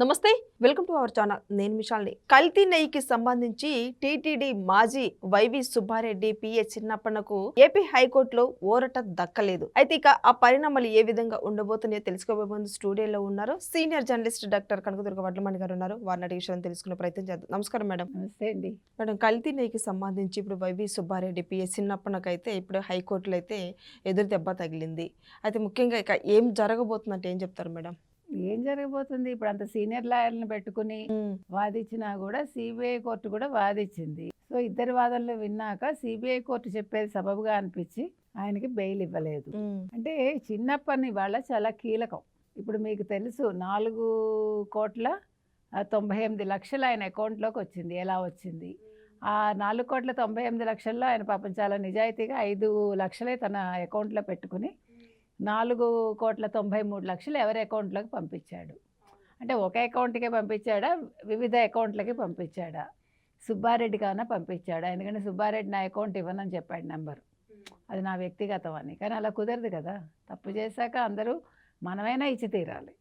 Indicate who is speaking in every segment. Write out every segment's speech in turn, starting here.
Speaker 1: నమస్తే welcome to our channel. నేను మిషాల్ని. కల్తీ నెయ్యికి సంబంధించి టీటీడీ మాజీ వైవి సుబ్బారెడ్డి పిఏ చిన్నప్పనకు ఏపీ హైకోర్టులో ఓరట దక్కలేదు. అయితే ఇక ఆ పరిణామాలు ఏ విధంగా ఉండబోతున్నాయో తెలుసుకోబోయే ముందు స్టూడియోలో ఉన్నారు. Senior journalist doctor Kanaka Durga Vadlamani గారు ఉన్నారు. వారిని అడిగే తెలుసుకునే ప్రయత్నం చేద్దాం. నమస్కారం మేడం.
Speaker 2: నమస్తే అండి.
Speaker 1: మేడం కల్తీ నెయ్యికి సంబంధించి ఇప్పుడు వైవి సుబ్బారెడ్డి పిఏ చిన్నప్పనకైతే ఇప్పుడు హైకోర్టులో అయితే ఎదురు దెబ్బ తగిలింది. అయితే ముఖ్యంగా ఇక ఏం జరగబోతుందంటే ఏం చెప్తారు మేడం?
Speaker 2: ఏం జరగబోతుంది? ఇప్పుడు అంత సీనియర్ లాయర్లను పెట్టుకుని వాదించినా కూడా సిబిఐ కోర్టు కూడా వాదించింది సో ఇద్దరి వాదనలు విన్నాక సిబిఐ కోర్టు చెప్పేది సబబుగా అనిపించి ఆయనకి బెయిల్ ఇవ్వలేదు. అంటే చిన్నప్పని వాళ్ళ చాలా కీలకం. ఇప్పుడు మీకు తెలుసు నాలుగు కోట్ల తొంభై ఎనిమిది లక్షలు ఆయన అకౌంట్లోకి వచ్చింది. ఎలా వచ్చింది? ఆ నాలుగు కోట్ల తొంభై ఎనిమిది లక్షల్లో ఆయన పాపం చాలా నిజాయితీగా ఐదు లక్షలే తన అకౌంట్లో పెట్టుకుని నాలుగు కోట్ల తొంభై మూడు లక్షలు ఎవరి అకౌంట్లోకి పంపించాడు? అంటే ఒక అకౌంట్కే పంపించాడా? వివిధ అకౌంట్లకి పంపించాడా? సుబ్బారెడ్డి కాన పంపించాడా? ఎందుకంటే సుబ్బారెడ్డి నా అకౌంట్ ఇవ్వనని చెప్పాడు నెంబర్. అది నా వ్యక్తిగతం అని కానీ అలా కుదరదు కదా. తప్పు చేశాక అందరూ మనమైనా ఇచ్చి తీరాలి.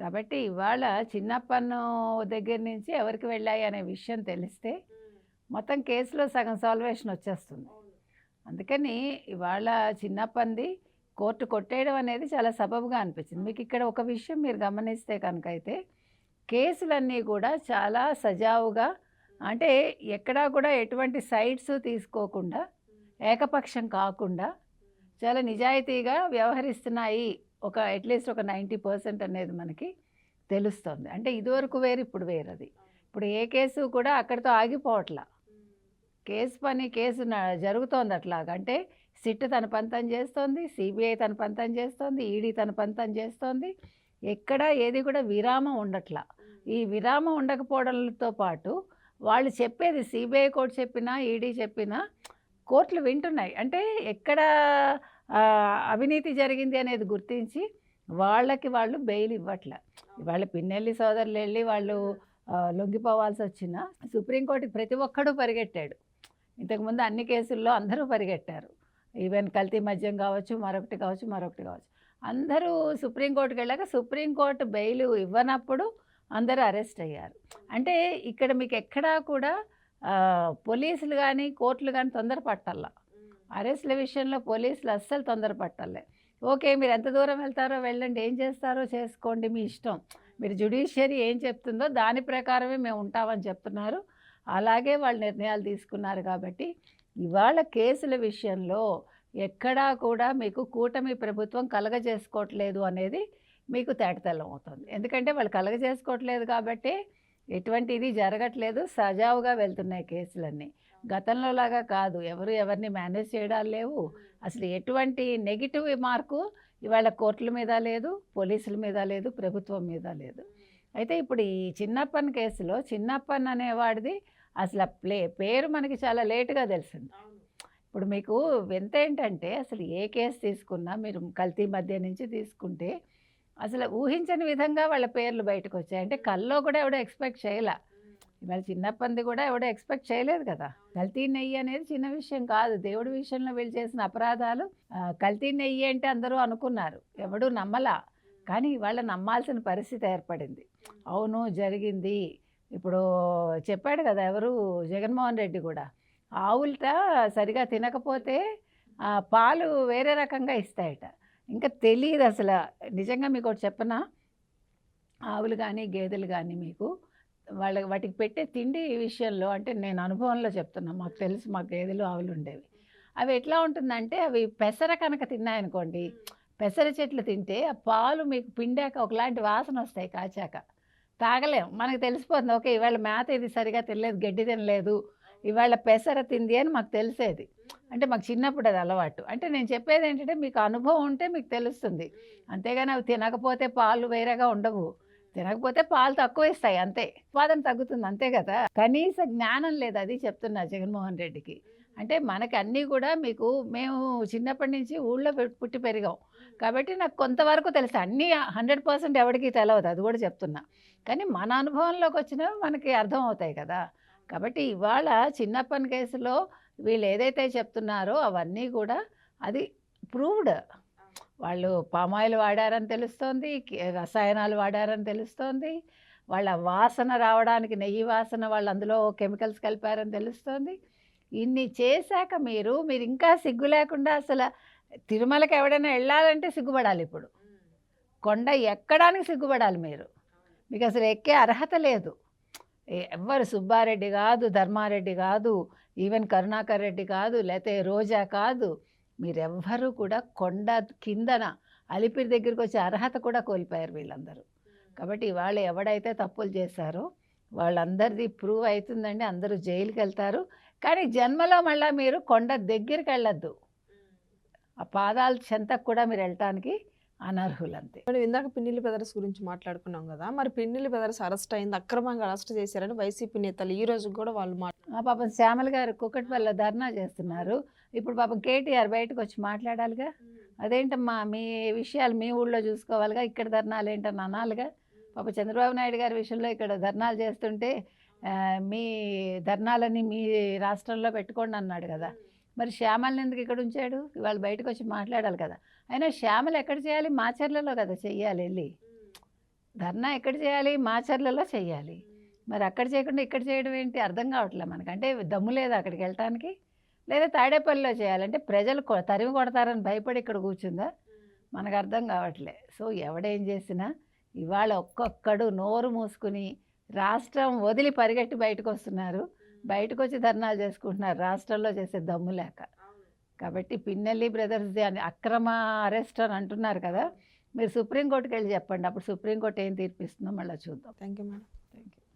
Speaker 2: కాబట్టి ఇవాళ చిన్నప్పను దగ్గర నుంచి ఎవరికి వెళ్ళాయి అనే విషయం తెలిస్తే మొత్తం కేసులో సగం సాల్వేషన్ వచ్చేస్తుంది. అందుకని ఇవాళ చిన్నప్పంది కోర్టు కొట్టేయడం అనేది చాలా సబబుగా అనిపించింది మీకు ఇక్కడ ఒక విషయం మీరు గమనిస్తే కనుక అయితే కేసులన్నీ కూడా చాలా సజావుగా అంటే ఎక్కడా కూడా ఎటువంటి సైడ్స్ తీసుకోకుండా ఏకపక్షం కాకుండా చాలా నిజాయితీగా వ్యవహరిస్తున్నాయి. ఒక అట్లీస్ట్ ఒక నైంటీ పర్సెంట్ అనేది మనకి తెలుస్తుంది. అంటే ఇదివరకు వేరు ఇప్పుడు వేరు అది. ఇప్పుడు ఏ కేసు కూడా అక్కడితో ఆగిపోవట్లా. కేసు పని కేసు జరుగుతోంది అట్లాగా. అంటే సిట్ తన పంతం చేస్తోంది సిబిఐ తన పంతం చేస్తోంది ఈడీ తన పంతం చేస్తోంది. ఎక్కడ ఏది కూడా విరామం ఉండట్లా. ఈ విరామం ఉండకపోవడంతో పాటు వాళ్ళు చెప్పేది సిబిఐ కోర్టు చెప్పినా ఈడీ చెప్పినా కోర్టులు వింటున్నాయి. అంటే ఎక్కడ అవినీతి జరిగింది అనేది గుర్తించి వాళ్ళకి వాళ్ళు బెయిల్ ఇవ్వట్లే. వాళ్ళ పిన్నెల్లి సోదరులు వెళ్ళి వాళ్ళు లొంగిపోవాల్సి వచ్చినా సుప్రీంకోర్టుకి ప్రతి ఒక్కడూ పరిగెట్టాడు. ఇంతకుముందు అన్ని కేసుల్లో అందరూ పరిగెట్టారు. ఈవెన్ కల్తీ మద్యం కావచ్చు మరొకటి కావచ్చు మరొకటి కావచ్చు. అందరూ సుప్రీంకోర్టుకి వెళ్ళాక సుప్రీంకోర్టు బెయిల్ ఇవ్వనప్పుడు అందరూ అరెస్ట్ అయ్యారు. అంటే ఇక్కడ మీకు ఎక్కడా కూడా పోలీసులు కానీ కోర్టులు కానీ తొందర పట్టాల అరెస్ట్ల విషయంలో పోలీసులు అస్సలు తొందర పట్టాలే. ఓకే మీరు ఎంత దూరం వెళ్తారో వెళ్ళండి ఏం చేస్తారో చేసుకోండి మీ ఇష్టం. మీరు జుడిషియరీ ఏం చెప్తుందో దాని ప్రకారమే మేము ఉంటామని చెప్తున్నారు. అలాగే వాళ్ళు నిర్ణయాలు తీసుకున్నారు కాబట్టి ఇవాళ కేసుల విషయంలో ఎక్కడా కూడా మీకు కూటమి ప్రభుత్వం కలగజేసుకోవట్లేదు అనేది మీకు తేటతెల్లం అవుతుంది. ఎందుకంటే వాళ్ళు కలగజేసుకోవట్లేదు కాబట్టి ఎటువంటి ఇది జరగట్లేదు సజావుగా వెళ్తున్నాయి కేసులన్నీ. గతంలో లాగా కాదు ఎవరు ఎవరిని మేనేజ్ చేయడాలు లేవు. అసలు ఎటువంటి నెగిటివ్ మార్కు ఇవాళ కోర్టుల మీద లేదు పోలీసుల మీద లేదు ప్రభుత్వం మీద లేదు. అయితే ఇప్పుడు ఈ చిన్నప్పన్ కేసులో చిన్నప్పన్ అనేవాడిది అసలు ప్లే పేరు మనకి చాలా లేటుగా తెలిసింది. ఇప్పుడు మీకు వింత ఏంటంటే అసలు ఏ కేసు తీసుకున్నా మీరు కల్తీ మధ్య నుంచి తీసుకుంటే అసలు ఊహించని విధంగా వాళ్ళ పేర్లు బయటకు వచ్చాయి అంటే కల్లో కూడా ఎవడో ఎక్స్పెక్ట్ చేయలే. ఇవాళ చిన్నప్పంది కూడా ఎవడో ఎక్స్పెక్ట్ చేయలేదు కదా. కల్తీ నెయ్యి అనేది చిన్న విషయం కాదు. దేవుడి విషయంలో వీళ్ళు చేసిన అపరాధాలు కల్తీ నెయ్యి అంటే అందరూ అనుకున్నారు. ఎవడు నమ్మలా. కానీ ఇవాళ నమ్మాల్సిన పరిస్థితి ఏర్పడింది. అవును జరిగింది. ఇప్పుడు చెప్పాడు కదా ఎవరు? జగన్మోహన్ రెడ్డి కూడా. ఆవులట సరిగా తినకపోతే ఆ, పాలు వేరే రకంగా ఇస్తాయట. ఇంకా తెలియదు అసలు. నిజంగా మీకు ఒకటి చెప్పనా? ఆవులు కానీ గేదెలు కానీ మీకు వాళ్ళ వాటికి పెట్టే తిండి విషయంలో అంటే నేను అనుభవంలో చెప్తున్నా. మాకు తెలుసు మాకు గేదెలు ఆవులు ఉండేవి. అవి ఎట్లా ఉంటుందంటే అవి పెసర కనుక తిన్నాయనుకోండి పెసర చెట్లు తింటే ఆ పాలు మీకు పిండాక ఒకలాంటి వాసన వస్తాయి కాచాక. తాగలేం. మనకు తెలిసిపోతుంది ఓకే ఇవాళ మేత ఇది సరిగా తినలేదు గడ్డి తినలేదు ఇవాళ పెసర తింది అని మాకు తెలిసేది. అంటే మాకు చిన్నప్పుడు అది అలవాటు. అంటే నేను చెప్పేది ఏంటంటే మీకు అనుభవం ఉంటే మీకు తెలుస్తుంది. అంతేగాని అవి తినకపోతే పాలు వేరేగా ఉండవు. తినకపోతే పాలు తక్కువ ఇస్తాయి అంతే. ఉత్పాదన తగ్గుతుంది అంతే కదా. కనీస జ్ఞానం లేదు అది చెప్తున్నా జగన్మోహన్ రెడ్డికి. అంటే మనకి అన్నీ కూడా మీకు మేము చిన్నప్పటి నుంచి ఊళ్ళో పుట్టి పెరిగాం. కాబట్టి నాకు కొంతవరకు తెలుసు. అన్నీ హండ్రెడ్ పర్సెంట్ ఎవరికి తెలియదు అది కూడా చెప్తున్నా. కానీ మన అనుభవంలోకి వచ్చినవి మనకి అర్థం అవుతాయి కదా. కాబట్టి ఇవాళ చిన్నప్పని కేసులో వీళ్ళు ఏదైతే చెప్తున్నారో అవన్నీ కూడా అది ప్రూవ్డ్. వాళ్ళు పామాయిల్ వాడారని తెలుస్తోంది రసాయనాలు వాడారని తెలుస్తోంది వాళ్ళ వాసన రావడానికి నెయ్యి వాసన వాళ్ళు అందులో కెమికల్స్ కలిపారని తెలుస్తోంది. ఇన్ని చేశాక మీరు మీరు ఇంకా సిగ్గు లేకుండా అసలు తిరుమలకి ఎవడైనా వెళ్ళాలంటే సిగ్గుపడాలి ఇప్పుడు. కొండ ఎక్కడానికి సిగ్గుపడాలి మీరు. మీకు అసలు ఎక్కే అర్హత లేదు. ఎవ్వరు సుబ్బారెడ్డి కాదు ధర్మారెడ్డి కాదు ఈవెన్ కరుణాకర్ రెడ్డి కాదు లేకపోతే రోజా కాదు. మీరెవ్వరూ కూడా కొండ కిందన అలిపిరి దగ్గరికి వచ్చే అర్హత కూడా కోల్పోయారు వీళ్ళందరూ. కాబట్టి ఇవాళ ఎవడైతే తప్పులు చేశారో వాళ్ళందరిది ప్రూవ్ అవుతుందండి. అందరూ జైలుకి వెళ్తారు కానీ జన్మలో మళ్ళీ మీరు కొండ దగ్గరికి వెళ్ళొద్దు. ఆ పాదాల చెంతకు కూడా మీరు వెళ్ళటానికి అనర్హులు అంతే
Speaker 1: మనం ఇందాక పిన్నిలి బ్రదర్స్ గురించి మాట్లాడుకున్నాం కదా మరి పిన్నిలి బ్రదర్స్ అరెస్ట్ అయింది అక్రమంగా అరెస్ట్ చేశారని వైసీపీ నేతలు ఈ రోజు కూడా వాళ్ళు మాట్లా
Speaker 2: ఆ పాపం శ్యామల గారు కుక్కటిపల్లిలో ధర్నా చేస్తున్నారు. ఇప్పుడు పాపం కేటీఆర్ బయటకు వచ్చి మాట్లాడాలిగా. అదేంటమ్మా మీ విషయాలు మీ ఊళ్ళో చూసుకోవాలిగా ఇక్కడ ధర్నాలు ఏంటని అనాలిగా పాప చంద్రబాబు నాయుడు గారి విషయంలో ఇక్కడ ధర్నాలు చేస్తుంటే మీ ధర్నాలని మీ రాష్ట్రంలో పెట్టుకోండి అన్నాడు కదా. మరి శ్యామల్ని ఎందుకు ఇక్కడ ఉంచాడు? ఇవాళ బయటకు వచ్చి మాట్లాడాలి కదా. అయినా శ్యామలు ఎక్కడ చేయాలి? మాచర్లలో కదా చెయ్యాలి వెళ్ళి. ధర్నా ఎక్కడ చేయాలి? మాచర్లలో చెయ్యాలి. మరి అక్కడ చేయకుండా ఇక్కడ చేయడం ఏంటి? అర్థం కావట్లేదు మనకు. అంటే దమ్ము లేదు అక్కడికి వెళ్ళటానికి? లేదా తాడేపల్లిలో చేయాలంటే ప్రజలు తరిమి కొడతారని భయపడి ఇక్కడ కూర్చుందా? మనకు అర్థం కావట్లే. సో ఎవడేం చేసినా ఇవాళ ఒక్కొక్కడు నోరు మూసుకుని రాష్ట్రం వదిలి పరిగెట్టి బయటకు వస్తున్నారు బయటకు వచ్చి ధర్నాలు చేసుకుంటున్నారు. రాష్ట్రంలో చేసే దమ్ము లేక. కాబట్టి పిన్నెల్లి బ్రదర్స్ది అని అక్రమ అరెస్ట్ అని అంటున్నారు కదా. మీరు సుప్రీంకోర్టుకి వెళ్ళి చెప్పండి. అప్పుడు సుప్రీంకోర్టు ఏం తీర్పిస్తుందో మళ్ళీ చూద్దాం.
Speaker 1: Thank you madam.